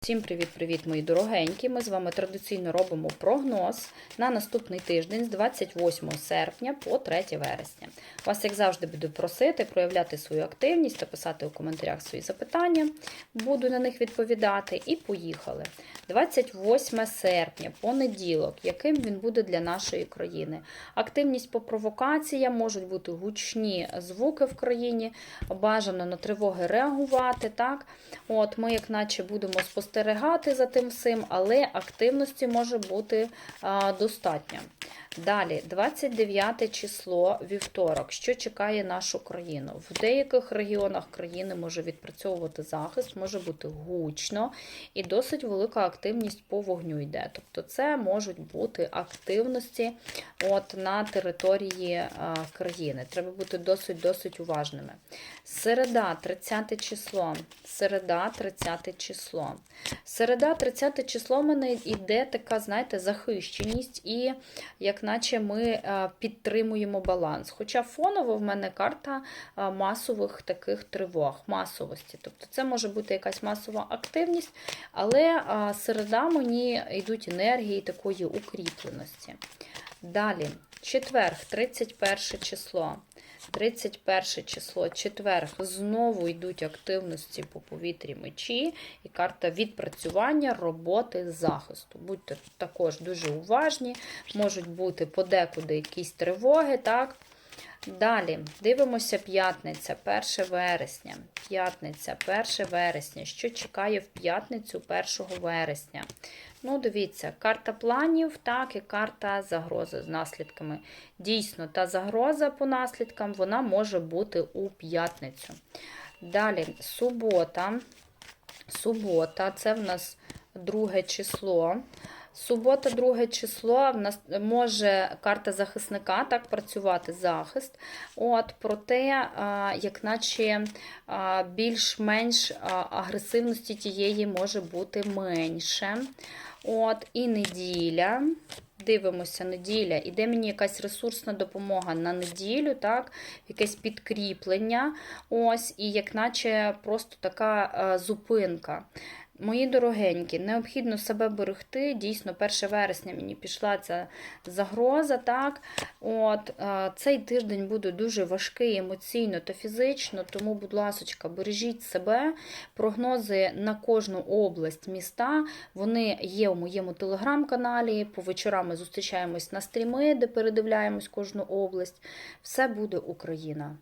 Всім привіт-привіт, мої дорогенькі! Ми з вами традиційно робимо прогноз на наступний тиждень з 28 серпня по 3 вересня. Вас, як завжди, буду просити проявляти свою активність та писати у коментарях свої запитання. Буду на них відповідати. І поїхали. 28 серпня, понеділок, яким він буде для нашої країни. Активність по провокаціям, можуть бути гучні звуки в країні, бажано на тривоги реагувати. так? От Ми, як наче, будемо спостерігати за тим всім, але активності може бути достатньо. Далі, 29 число вівторок, що чекає нашу країну. В деяких регіонах країни може відпрацьовувати захист, може бути гучно і досить велика активність по вогню йде. Тобто, це можуть бути активності от, на території країни. Треба бути досить-досить уважними. Середа, 30 число. Середа, 30 число. Середа, 30 число в мене йде така, знаєте, захищеність, і як наче ми е, підтримуємо баланс. Хоча фоново в мене карта е, масових таких тривог, масовості. Тобто це може бути якась масова активність, але е, середа мені йдуть енергії такої укріпленості. Далі, четверг, 31 число. 31 число, четверг, знову йдуть активності по повітрі мечі і карта відпрацювання роботи захисту. Будьте також дуже уважні, можуть бути подекуди якісь тривоги. так? Далі дивимося п'ятниця, 1 вересня. П'ятниця, 1 вересня. Що чекає в п'ятницю 1 вересня? Ну, дивіться, карта планів, так, і карта загрози з наслідками. Дійсно, та загроза по наслідкам вона може бути у п'ятницю. Далі, субота. Субота, це в нас друге число. Субота, друге число, в нас може карта захисника так працювати захист. От, Проте, як наче більш-менш агресивності тієї може бути менше. От, І неділя. Дивимося, неділя. Іде мені якась ресурсна допомога на неділю, так, якесь підкріплення. Ось, і як наче просто така зупинка. Мої дорогенькі, необхідно себе берегти. Дійсно, 1 вересня мені пішла ця загроза. так. От, Цей тиждень буде дуже важкий емоційно та фізично, тому, будь ласка, бережіть себе. Прогнози на кожну область міста вони є у моєму телеграм-каналі. По вечорам ми зустрічаємось на стріми, де передивляємось кожну область. Все буде Україна!